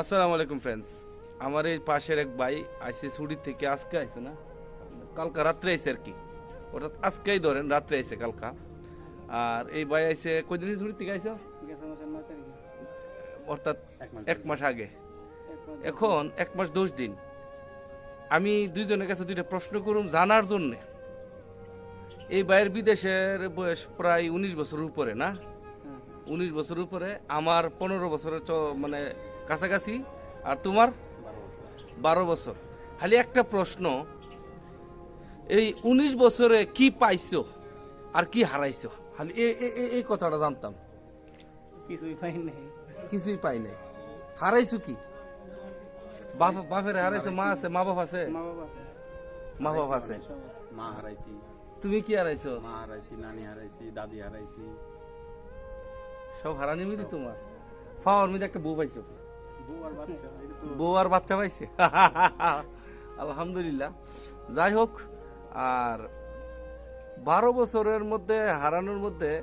আসসালামু আলাইকুম ফ্রেন্ডস আমার এই পাশের এক ভাই আইসে ছুটির থেকে আজকে আইসে না? কালকা রাত্রে আইসে আর কি। অর্থাৎ আজকেই ধরেন রাত্রে আইসে কালকা। আর এই ভাই আইসে কয়দিন ছুটির থেকে আইসো অর্থাৎ এক মাস আগে। এখন এক মাস দশ দিন। আমি দুইজনের কাছে দুইটা প্রশ্ন করুম জানার জন্যে। এই ভাইয়ের বিদেশের বয়স প্রায় উনিশ বছরের উপরে না? হ্যাঁ, উনিশ বছরের উপরে আমার পনেরো বছরের মানে কাছাকাছি। আর তোমার? বারো বছর। খালি একটা প্রশ্ন এই উনিশ বছরে কি পাইছো আর কি হারাইছো? খালি এই কথাটা জানতাম। কিছুই পাই নাই। কিছুই পাই নাই। হারাইছো কি? বাপ বাপের হারাইছো মা আছে মা বাপ আছে? মা বাবা আছে। মা বাপ আছে। মা হারাইছি। তুমি কি হারাইছো? মা হারাইছি নানি হারাইছি দাদি হারাইছি। সব হারানি মিলি তোমার। পাওয়ার মধ্যে একটা বউ পাইছো। বউ আর বাচ্চা পাইছে। আলহামদুলিল্লাহ। যাই হোক আর বারো বছরের মধ্যে হারানোর মধ্যে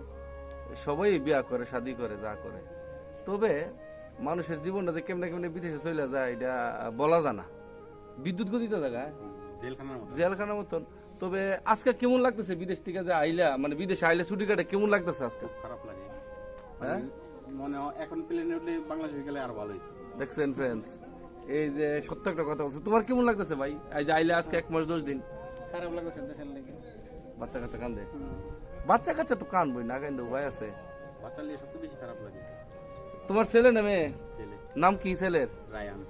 সবাই বিয়া করে শাদি করে যা করে। তবে মানুষের জীবনটা যে কেমনে কেমনে বিদেশে চলে যায় এটা বলা জানা। বিদ্যুৎ গতিতে জায়গায় জেলখানার জেলখানার মতন। তবে আজকে কেমন লাগতেছে বিদেশ থেকে যে আইলা মানে বিদেশে আইলে ছুটি কাটে কেমন লাগতেছে আজকে? খারাপ লাগে। হ্যাঁ? মানে মনে হয় এখন প্লেনে উঠলে বাংলাদেশে গেলে আর ভালো হইতো। দেখছেন ফ্রেন্ডস এই যে সত্য একটা কথা বলছো। তোমার কেমন লাগতেছে ভাই? এই যে আইলে আজকে এক মাস দশ দিন। খারাপ লাগতেছে দেশের লেগে। বাচ্চা কাচ্চা কান্দে। বাচ্চা কাচ্চা তো কানবই না কান্দে উপায় আছে? বাচ্চা নিয়ে সবচেয়ে বেশি খারাপ লাগে। তোমার ছেলে না মেয়ে? ছেলে। নাম কি ছেলের? রায়ান।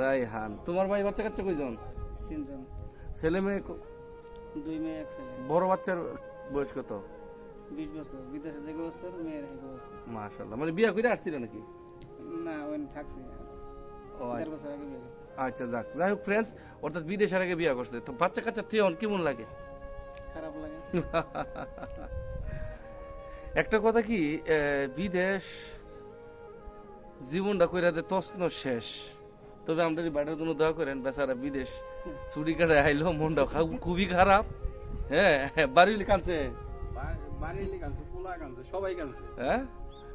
রায়হান। তোমার ভাই বাচ্চা কাচ্চা কয়জন? তিনজন। ছেলে মেয়ে দুই মেয়ে এক ছেলে। বড় বাচ্চার বয়স কত? বিশ বছর। বিদেশে যে বছর মেয়ের এক বছর। মাশাল্লাহ মানে বিয়া করে আসছিল নাকি? না ওই থাকছে। আচ্ছা। যাক। যাই হোক ফ্রেন্ডস অর্থাৎ বিদেশের আগে বিয়া করছে। তো বাচ্চা কাচ্চা তেমন কেমন লাগে? খারাপ লাগে। একটা কথা কি বিদেশ জীবনটা কইরা দে তসন শেষ। তবে আমরা বাইরের জন্য দোয়া করেন বেচারা বিদেশ ছুটি কাটে আইলো মনটা খুবই খারাপ। হ্যাঁ বাড়ি কানছে বা- বাড়ি এলে কানছে পোলা কানছে সবাই কানছে হ্যাঁ?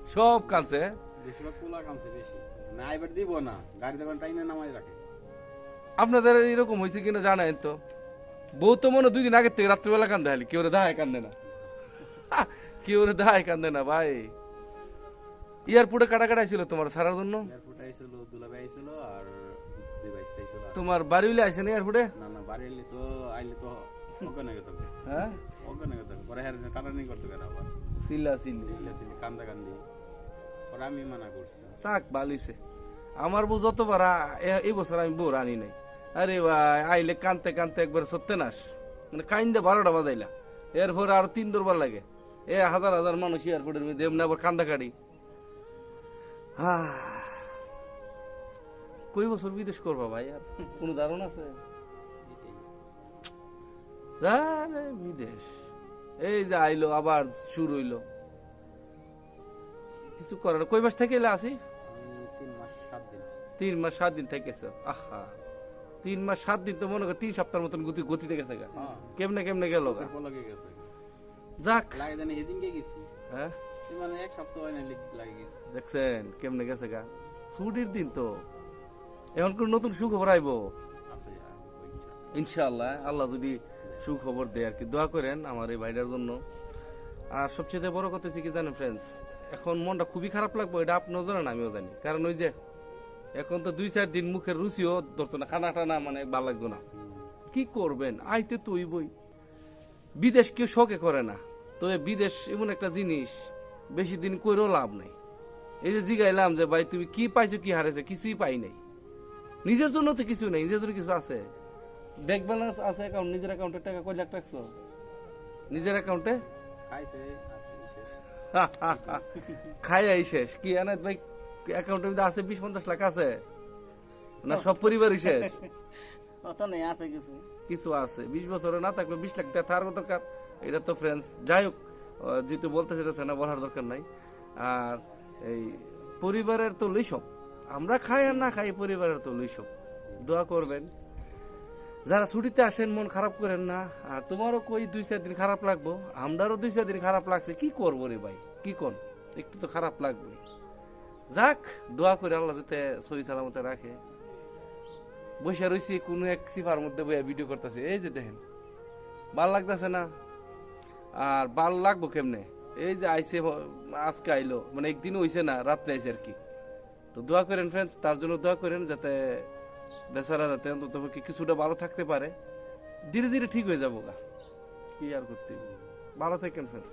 সব কানছে বেশিরভাগ পোলা কানছে বেশি। না এবার দিব না। গাড়ি দেবেন টাইনে নামাই রাখে। আপনাদের এরকম হয়েছে কিনা জানেন তো? বউ তো মনে দুই দিন আগের থেকে রাত্রিবেলা কান্দে হালি কেউ দাহায় কান্দে না। কেউ দাহায় কান্দে না ভাই। এয়ারপোর্টে কাটা কাটা ছিল তোমার ছাড়ার জন্য? এয়ারপোর্ট আইছিল দুলাভাই আইছিল আর দুই বাইশ আইছিল। তোমার বাড়ি উলে আসে না এয়ারপোর্টে? না না বাড়ি তো আইলে তো অজ্ঞান হয়ে? হ্যাঁ অজ্ঞান হয়ে পরে হ্যাঁ টাটানি করতে গেলে আবার। চিল্লি চিল্লা চিল্লি কান্দা কান্দি। থাক ভালোইছে আমার বউ এই বছর আমি বউ আনি নাই। আরে ভাই, আইলে কানতে কানতে একবার সত্যি নাস মানে কাইন্দে বারোটা বাজাইলা এরপর আর তিন দরবার লাগে। এ হাজার হাজার মানুষ এয়ারপোর্টের মধ্যে, এমনি আবার কান্দা কাটি কই বছর বিদেশ করবা ভাই? আর কোনো ধারণা আছে? বিদেশ। এই যে আইলো, আবার শুরু হইল। কিছু করার কই মাস থেকে এলে আসি? তিন মাস সাত দিন। থেকেছে। আহা। তিন মাস সাত দিন তো মনে কর তিন সপ্তাহের মতন গতি গতিতে গেছে গা। হ্যাঁ। কেমনে কেমনে গেল যাক। হ্যাঁ? মানে এক সপ্তাহ হয় দেখছেন কেমনে গেছে গা? ছুটির দিন তো। এখন কোন নতুন সুখবর আইবো? ইচ্ছা। ইনশাআল্লাহ আল্লাহ যদি সুখবর দেয় আর কি। দোয়া করেন আমার এই ভাইটার জন্য। আর সবচেয়ে বড় কথা হচ্ছে কি জানেন ফ্রেন্ডস এখন মনটা খুবই খারাপ লাগবে, এটা আপনিও জানেন, আমিও জানি। কারণ ওই যে, এখন তো দুই চার দিন মুখের রুচিও ধরতো না, খানা টানা মানে ভালো লাগতো না। কি করবেন? আইতে তো ওই বই বিদেশ কেউ শখে করে না। তবে বিদেশ এমন একটা জিনিস, বেশি দিন করেও লাভ নাই। এই যে জিগাইলাম যে, ভাই, তুমি কি পাইছো, কি হারাইছো, কিছুই পাই নাই। নিজের জন্য তো কিছু নেই, নিজের জন্য কিছু আছে। ব্যাংক ব্যালেন্স আছে অ্যাকাউন্ট নিজের অ্যাকাউন্টে টাকা কয় লাখ রাখছো নিজের অ্যাকাউন্টে খাই আই শেষ। কি আনাত ভাই অ্যাকাউন্টের মধ্যে আছে বিশ পঞ্চাশ লাখ আছে? না সব পরিবারই শেষ? অত নেই আছে কিছু। কিছু আছে। বিশ বছরে না থাকলে বিশ লাখ টাকা থাকার দরকার। এটা তো ফ্রেন্ডস যাই হোক যেহেতু বলতে চাইতেছে না বলার দরকার নাই। আর এই পরিবারের তো লইসব আমরা খাই আর না খাই পরিবারের তো লইসব দোয়া করবেন। যারা ছুটিতে আসেন, মন খারাপ করেন না। আর তোমারও কই দুই, চার দিন খারাপ লাগবো? আমরারও দুই, চার দিন খারাপ লাগছে। কি করব রে ভাই? কি কর একটু তো খারাপ লাগবে যাক, দোয়া করে আল্লাহ যাতে সহি সালামতে রাখে। বসে রয়েছি কোনো এক সিফার মধ্যে বইয়া ভিডিও করতেছে। এই যে দেখেন ভালো লাগতেছে না? আর ভালো লাগবো কেমনে? এই যে আইসে আজকে আইলো। মানে একদিন হইছে না, রাত্রে আইসে আর কি। তো দোয়া করেন ফ্রেন্ডস তার জন্য দোয়া করেন যাতে বেচারা যাতে অন্তত কিছুটা ভালো থাকতে পারে, ধীরে ধীরে ঠিক হয়ে যাব গা কি আর করতে? ভালো থাকেন ফ্রেন্ডস